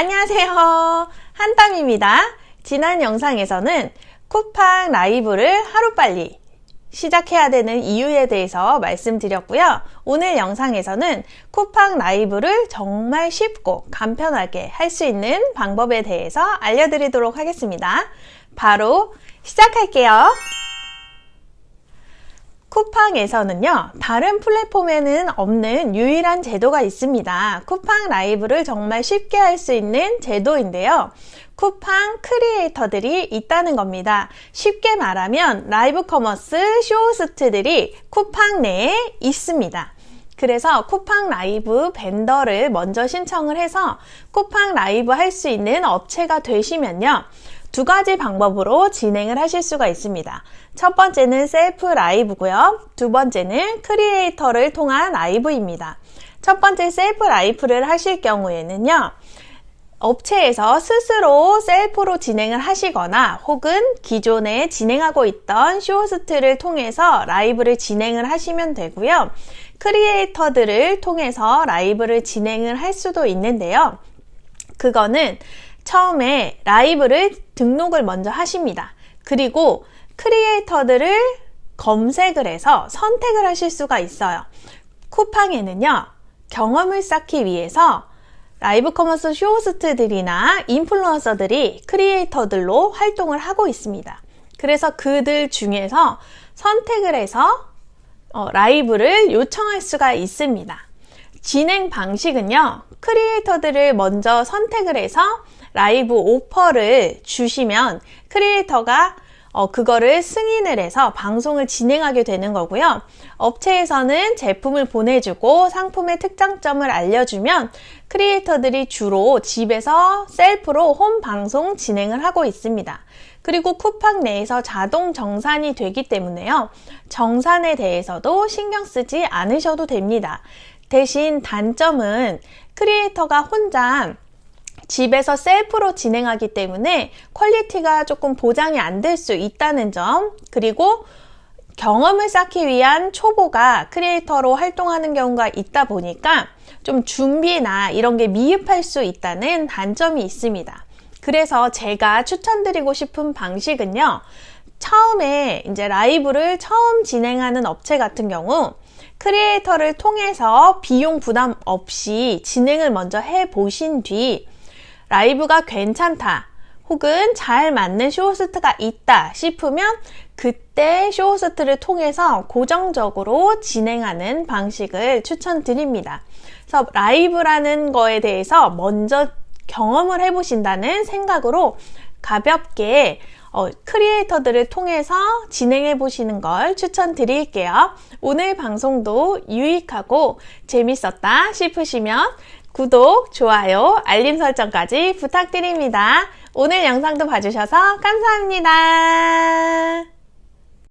안녕하세요. 한땀입니다. 지난 영상에서는 쿠팡 라이브를 하루빨리 시작해야 되는 이유에 대해서 말씀드렸고요. 오늘 영상에서는 쿠팡 라이브를 정말 쉽고 간편하게 할 수 있는 방법에 대해서 알려드리도록 하겠습니다. 바로 시작할게요. 쿠팡에서는요, 다른 플랫폼에는 없는 유일한 제도가 있습니다. 쿠팡 라이브를 정말 쉽게 할 수 있는 제도인데요. 쿠팡 크리에이터들이 있다는 겁니다. 쉽게 말하면 라이브 커머스 쇼호스트들이 쿠팡 내에 있습니다. 그래서 쿠팡 라이브 벤더를 먼저 신청을 해서 쿠팡 라이브 할 수 있는 업체가 되시면요. 두 가지 방법으로 진행을 하실 수가 있습니다. 첫 번째는 셀프 라이브고요. 두 번째는 크리에이터를 통한 라이브입니다. 첫 번째 셀프 라이브를 하실 경우에는요. 업체에서 스스로 셀프로 진행을 하시거나 혹은 기존에 진행하고 있던 쇼호스트를 통해서 라이브를 진행을 하시면 되고요. 크리에이터들을 통해서 라이브를 진행을 할 수도 있는데요. 그거는 처음에 라이브를 등록을 먼저 하십니다. 그리고 크리에이터들을 검색을 해서 선택을 하실 수가 있어요. 쿠팡에는요, 경험을 쌓기 위해서 라이브 커머스 쇼호스트들이나 인플루언서들이 크리에이터들로 활동을 하고 있습니다. 그래서 그들 중에서 선택을 해서 어, 라이브를 요청할 수가 있습니다. 진행 방식은요, 크리에이터들을 먼저 선택을 해서 라이브 오퍼를 주시면 크리에이터가 어, 그거를 승인을 해서 방송을 진행하게 되는 거고요. 업체에서는 제품을 보내주고 상품의 특장점을 알려주면 크리에이터들이 주로 집에서 셀프로 홈 방송 진행을 하고 있습니다. 그리고 쿠팡 내에서 자동 정산이 되기 때문에요. 정산에 대해서도 신경 쓰지 않으셔도 됩니다. 대신 단점은 크리에이터가 혼자 집에서 셀프로 진행하기 때문에 퀄리티가 조금 보장이 안 될 수 있다는 점, 그리고 경험을 쌓기 위한 초보가 크리에이터로 활동하는 경우가 있다 보니까 좀 준비나 이런 게 미흡할 수 있다는 단점이 있습니다. 그래서 제가 추천드리고 싶은 방식은요, 처음에 이제 라이브를 처음 진행하는 업체 같은 경우, 크리에이터를 통해서 비용 부담 없이 진행을 먼저 해 보신 뒤, 라이브가 괜찮다. 혹은 잘 맞는 쇼호스트가 있다 싶으면 그때 쇼호스트를 통해서 고정적으로 진행하는 방식을 추천드립니다. 그래서 라이브라는 거에 대해서 먼저 경험을 해보신다는 생각으로 가볍게 어, 크리에이터들을 통해서 진행해 보시는 걸 추천드릴게요. 오늘 방송도 유익하고 재밌었다 싶으시면 구독, 좋아요, 알림 설정까지 부탁드립니다. 오늘 영상도 봐주셔서 감사합니다.